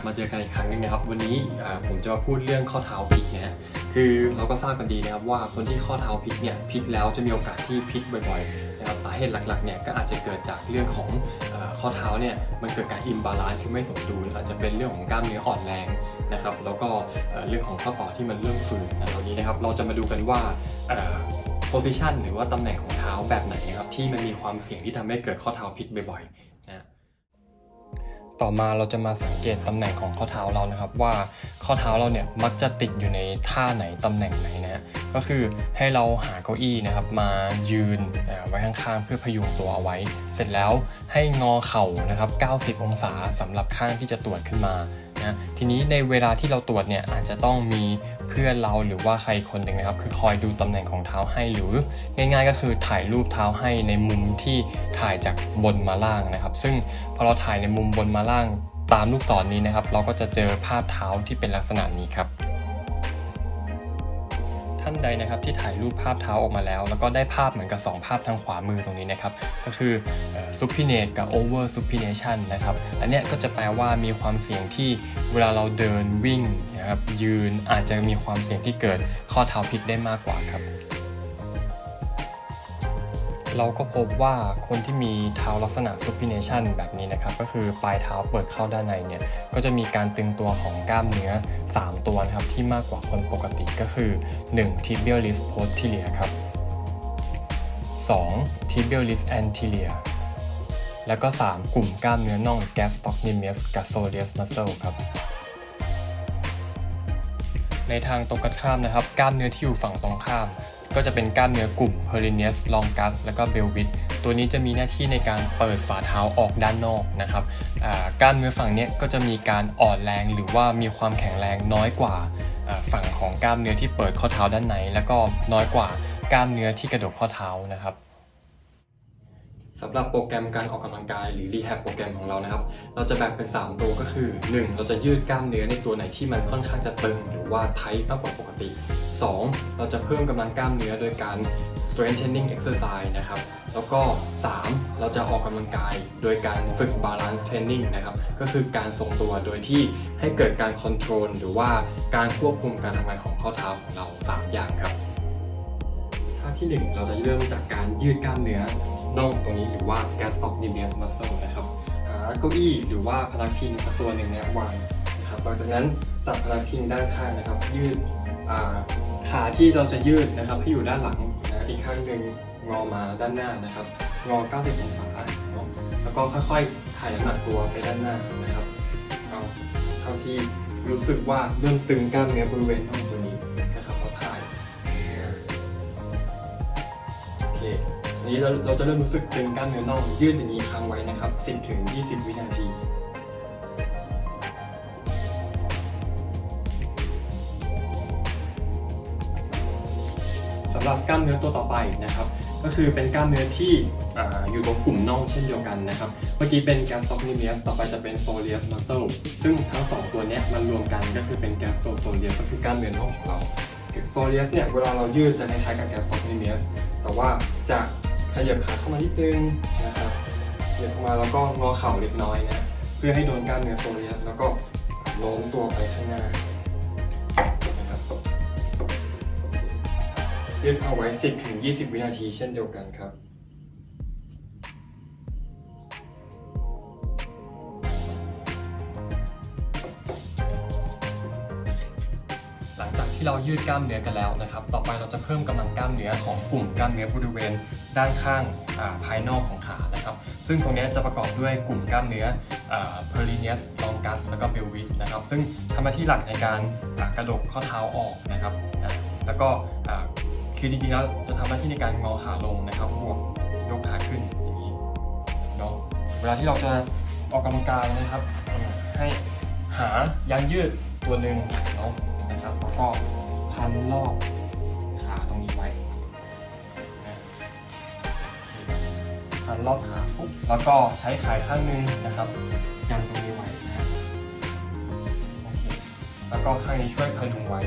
บมาเจอกันอีกครั้งหนึงนะครับ วันนี้ผมจะพูดเรื่องข้อเท้าพลิกนะคือเราก็ทราบกันดีนะครับว่าคนที่ข้อเท้าพลิกเนี่ยพลิกแล้วจะมีโอกาสที่พลิกบ่อยๆนะครับสาเหตุหลักๆเนี่ยก็อาจจะเกิดจากเรื่องของอข้อเท้าเนี่ยมันเกิดการอิมบาลานซ์ที่ไม่สมดุลอาจจะเป็นเรื่องของกล้ามเนื้ออ่อนแรงนะครับ แล้วก็เรื่องของข้อต่อที่มันเริ่มฝืดนะวันนี้นะครับเราจะมาดูกันว่าเอ่อ position หรือว่าตำแหน่งของเท้าแบบไหนนะครับที่มันมีความเสี่ยงที่ทำให้เกิดข้อเท้าพลิกบ่อยๆ ต่อมาเราจะมาสังเกตตำแหน่งของข้อเท้าเรานะครับ ว่าข้อเท้าเราเนี่ยมักจะติดอยู่ในท่าไหนตำแหน่งไหนนะฮะก็คือให้เราหาเก้าอี้นะครับ มายืนอ่าไว้ข้างๆเพื่อพยุงตัวเอาไว้ เสร็จแล้วให้งอเข่านะครับ 90 องศาสำหรับข้างที่จะตรวจขึ้นมา นะทีนี้ในเวลาที่เราตรวจเนี่ยอาจจะต้องมีเพื่อนเราหรือว่าใครคนหนึ่งนะครับ คือคอยดูตำแหน่งของเท้าให้หรือง่ายๆก็คือถ่ายรูปเท้าให้ในมุมที่ถ่ายจากบนมาล่างนะครับ ซึ่งพอเราถ่ายในมุมบนมาล่างตามลูกศรนี้นะครับ เราก็จะเจอภาพเท้าที่เป็นลักษณะนี้ครับ ท่านใดนะครับที่ถ่ายรูปภาพเท้าออกมาแล้ว แล้วก็ได้ภาพเหมือนกับ 2 ภาพทางขวามือตรงนี้นะครับ ก็คือ supinate กับ over supination นะครับ อันเนี้ยก็จะแปลว่ามีความเสี่ยงที่เวลาเราเดินวิ่งนะครับยืนอาจจะมีความเสี่ยงที่เกิดข้อเท้าพลิกได้มากกว่าครับ เราก็พบว่าคนที่มีเท้าลักษณะ supination แบบนี้นะครับ ก็คือปลายเท้าเปิดเข้าด้านในเนี่ย ก็จะมีการตึงตัวของกล้ามเนื้อ 3 ตัวนะครับ ที่มากกว่าคนปกติก็คือ 1. tibialis posterior ครับ 2. tibialis anterior แล้วก็ 3. กลุ่มกล้ามเนื้อน่อง gastrocnemius gastrocereus muscle ครับในทางตรงกันข้ามนะครับ กล้ามเนื้อที่อยู่ฝั่งตรงข้าม ก็จะเป็นกล้ามเนื้อกลุ่ม p e r i n e u s longus แล้วก็ pelvis ตัวนี้จะมีหน้าที่ในการเปิดฝ่าเท้าออกด้านนอกนะครับกล้ามเนื้อฝั่งนี้ก็จะมีการอ่อนแรงหรือว่ามีความแข็งแรงน้อยกว่าอ่าฝั่งของกล้ามเนื้อที่เปิดข้อเท้าด้านใน แล้วก็น้อยกว่ากล้ามเนื้อที่กระดกข้อเท้านะครับ สำหรับโปรแกรมการออกกำลังกายหรือรีแฮบโปรแกรมของเรานะครับ เราจะแบ่งเป็น 3 ตัวก็คือ 1. เราจะยืดกล้ามเนื้อในตัวไหนที่มันค่อนข้างจะตึงหรือว่าไทท์มากกว่าปกติ 2. เราจะเพิ่มกำลังกล้ามเนื้อโดยการ strengthening exercise นะครับ แล้วก็ 3. เราจะออกกำลังกายโดยการฝึก balance training นะครับ ก็คือการทรงตัวโดยที่ให้เกิดการ control หรือว่าการควบคุมการทำงานของข้อเท้าของเรา 3 อย่างครับ ที่ 1 เราจะเริ่มจากการยืดกล้ามเนื้อน่องตรงนี้หรือว่า gastrocnemius muscle นะครับ หาเก้าอี้หรือว่าพนักพิงสักตัวหนึ่งเนี่ยวางนะครับหลังจากนั้นจับพนักพิงด้านข้างนะครับ ยืดขาที่เราจะยืดนะครับให้อยู่ด้านหลังนะอีกข้างหนึ่งงอมาด้านหน้านะครับงอ 90 องศาแล้วก็ค่อยๆถ่ายน้ำหนักตัวไปด้านหน้านะครับเอาเท่าที่รู้สึกว่าเริ่มตึงกล้ามเนื้อบริเวณน่อง นนี้เราเราจะเริ่มรู้สึกตึงกล้ามเนื้อน่องยืดอย่างนี้ค้างไว้นะครับ 10ถึง20 วินาทีสำหรับกล้ามเนื้อตัวต่อไปนะครับ ก็คือเป็นกล้ามเนื้อที่ออยู่ตรงกลุ่มน่องเช่นเดียวกันนะครับ เมื่อกี้เป็น gastrocnemius ต่อไปจะเป็น soleus muscle ซึ่งทั้งสองตัวนี้มันรวมกันก็คือเป็น gastrosoleus ก็คือกล้ามเนื้อน่องของเรา soleus เนี่ยเวลาเรายืดจะคล้ายๆกับ gastrocnemius แต่ว่าจะ ขยับขาเข้ามานิดนึงนะครับขยับเข้ามาแล้วก็งอเข่าเล็กน้อยนะ เพื่อให้โดนกล้ามเนื้อโซเลียสแล้วก็โน้มตัวไปข้างหน้านะครับยืดเอาไว้ 10ถึง20 วินาทีเช่นเดียวกันครับ ที่เรายืดกล้ามเนื้อกันแล้วนะครับ ต่อไปเราจะเพิ่มกำลังกล้ามเนื้อของกลุ่มกล้ามเนื้อบริเวณ ด้านข้างอ่าภายนอกของขานะครับ ซึ่งตรงนี้จะประกอบด้วยกลุ่มกล้ามเนื้ออ่า p e r i n e u s longus แล้วก็ pelvis นะครับ ซึ่งทำหน้าที่หลักในการกระดกข้อเท้าออกนะครับ แล้วก็อ่าคือจริงๆแล้วจะทำหน้าที่ในการงอขาลงนะครับบวกยกขาขึ้นอย่างนี้เนาะเวลาที่เราจะออกกำลังกายนะครับ ให้หายางยืดตัวหนึ่งเนาะ นะครับแล้วก็พันรอบขาตรงนี้ไว้พันรอบขาปุ๊บแล้วก็ใช้ขายข้างนึงนะครับยันตรงนี้ไว้นะโอเคแล้วก็ข้างนี้ช่วยพยุงไว้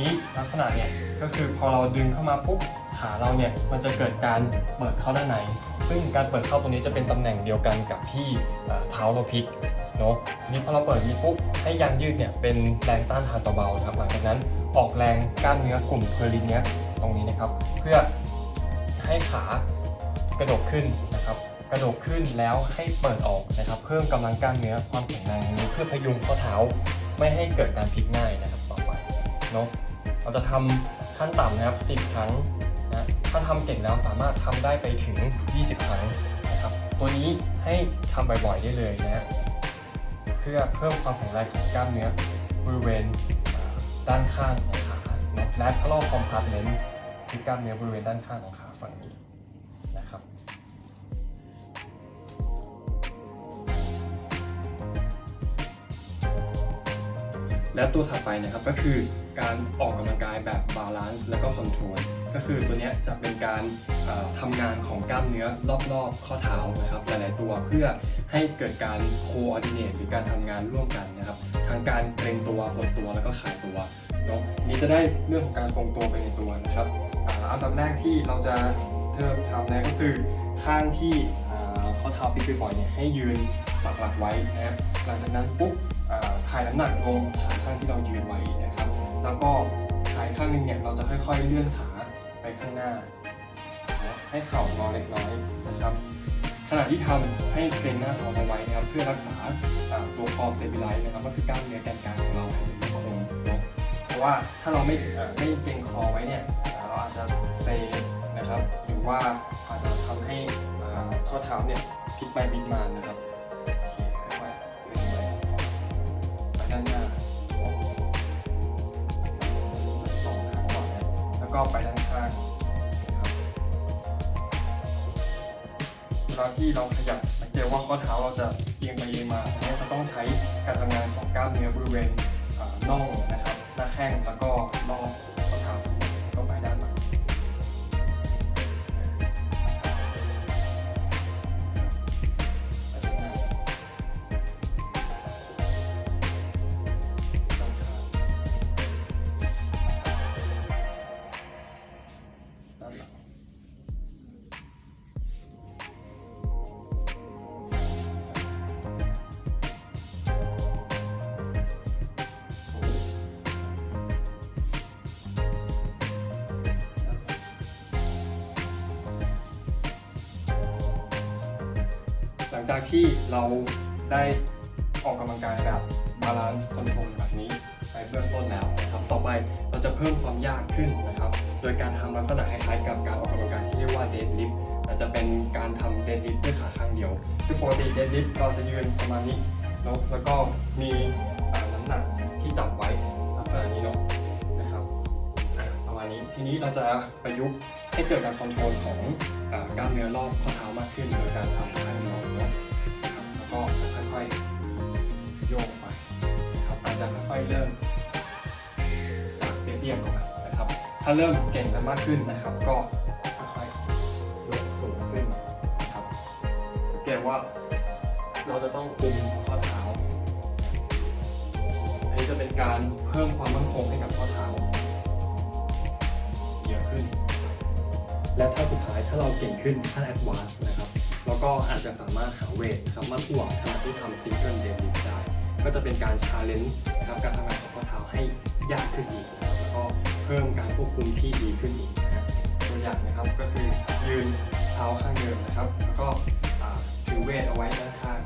นี้ลักษณะเนี่ยก็คือพอเราดึงเข้ามาปุ๊บขาเราเนี่ยมันจะเกิดการเปิดเข้าด้านใน ซึ่งการเปิดเข้าตรงนี้จะเป็นตำแหน่งเดียวกันกับที่เท้าเราพลิก เนาะทีนี้พอเราเปิดนี้ปุ๊บให้ยางยืดเนี่ยเป็นแรงต้านทานต่อเบานะครับหลังจากนั้นออกแรงกล้ามเนื้อกลุ่มเพอริเนียสตรงนี้นะครับ เพื่อให้ขากระดกขึ้นนะครับกระดกขึ้นแล้วให้เปิดออกนะครับ เพิ่มกำลังกล้ามเนื้อความแข็งแรงนี้เพื่อพยุงข้อเท้าไม่ให้เกิดการพลิกง่ายนะครับต่อไปเนาะเราจะทำขั้นต่ำนะครับ 10 ครั้งนะถ้าทำเก่งแล้วสามารถทำได้ไปถึง 20 ครั้งนะครับ ตัวนี้ให้ทำบ่อยๆได้เลยนะฮะ เพื่อเพิ่มความแข็งแรงของกล้ามเนื้อบริเวณด้านข้างของขาและ lateral compartment คือกล้ามเนื้อบริเวณด้านข้างของขาฝั่งนี้นะครับและตัวถัดไปนะครับก็คือ การออกกำลังกายแบบบาลานซ์แล้วก็คอนโทรลก็คือตัวนี้จะเป็นการเอ่อทำงานของกล้ามเนื้อรอบๆข้อเท้านะครับหลายๆตัวเพื่อให้เกิดการโคออดิเนตหรือการทำงานร่วมกันนะครับทั้งการเกรงตัวหดตัวแล้วก็ขายตัวเนาะนี่จะได้เรื่องของการทรงตัวไปในตัวนะครับอันดับแรกที่เราจะเริ่มทำนะก็คือข้างที่ข้อเท้าพลิกบ่อยเนี่ยให้ยืนปักหลักไว้นะครับหลังจากนั้นปุ๊บถ่ายน้ำหนักลงขาข้างที่เรายืนไว้นะครับ แล้วก็ขาข้างหนึงเนี่ยเราจะค่อยๆเลื่อนขาไปข้างหน้า ให้เข่างอเล็กน้อยนะครับขณะที่ทำให้เกรงหน้าท้องเอาไว้นะครับเพื่อรักษาตัวคอสเต b ิไลซ์นะครับก็คือกล้ามเนื้อแกนกลางของเราให้มันคงเนาะเพราะว่าถ้าเราไม่ไม่เกรงคอไว้เนี่ยเราอาจจะเซนะครับหรือว่าอาจจะทำให้ข้อเท้าเนี่ยพลิกไปพลิกมานะครับ แล้วก็ไปด้านข้างนะครับเวลาที่เราขยับสังเกตว่าข้อเท้าเราจะเอียงไปเอียงมาอันนี้จะต้องใช้การทำงานของกล้ามเนื้อบริเวณน่องนะครับหน้าแข้งแล้วก็รอบ จากที่เราได้ออกกำลังกายแบบบาลานซ์คอนโทรลแบบนี้ไปเบื้องต้นแล้วนะครับต่อไปเราจะเพิ่มความยากขึ้นนะครับ โดยการทำลักษณะคล้ายๆกับการออกกำลังกายที่เรียกว่าเดดลิฟต์แต่จะเป็นการทำเดดลิฟต์ด้วยขาข้างเดียว คือปกติเดดลิฟต์เราจะยืนประมาณนี้เนาะแล้วก็มีน้ำหนักที่จับไว้ลักษณะนี้เนาะนะครับประมาณนี้ทีนี้เราจะประยุกต์ให้เกิดการคอนโทรลของกล้ามเนื้อรอบข้อเท้ามากขึ้นโดยการทำข้างเดียวเน ก็ค่อยๆโยกไปนะครับอาจจะค่อยๆเริ่มเตี้ยๆก่อนนะครับ ถ้าเริ่มเก่งกันมากขึ้นนะครับ ก็ค่อยๆยกสูงขึ้นนะครับสังเกตว่าเราจะต้องคุมข้อเท้าอันนี้จะเป็นการเพิ่มความมั่นคงให้กับข้อเท้าเยอะขึ้น และถ้าสุดท้ายถ้าเราเก่งขึ้นขั้น advanced นะครับ แล้วก็อาจจะสามารถหาเวทนะครับมาถ่วงขณะที่ทำซิงเกิลเดนดีได้ ก็จะเป็นการชาเลนจ์นะครับการทำงานของข้อเท้าให้ยากขึ้นอีกนะครับแล้วก็เพิ่มการควบคุมที่ดีขึ้นอีกนะครับตัวอย่างนะครับก็คือยืนเท้าข้างเดิมนะครับ แล้วก็ถือเวทเอาไว้ด้านข้าง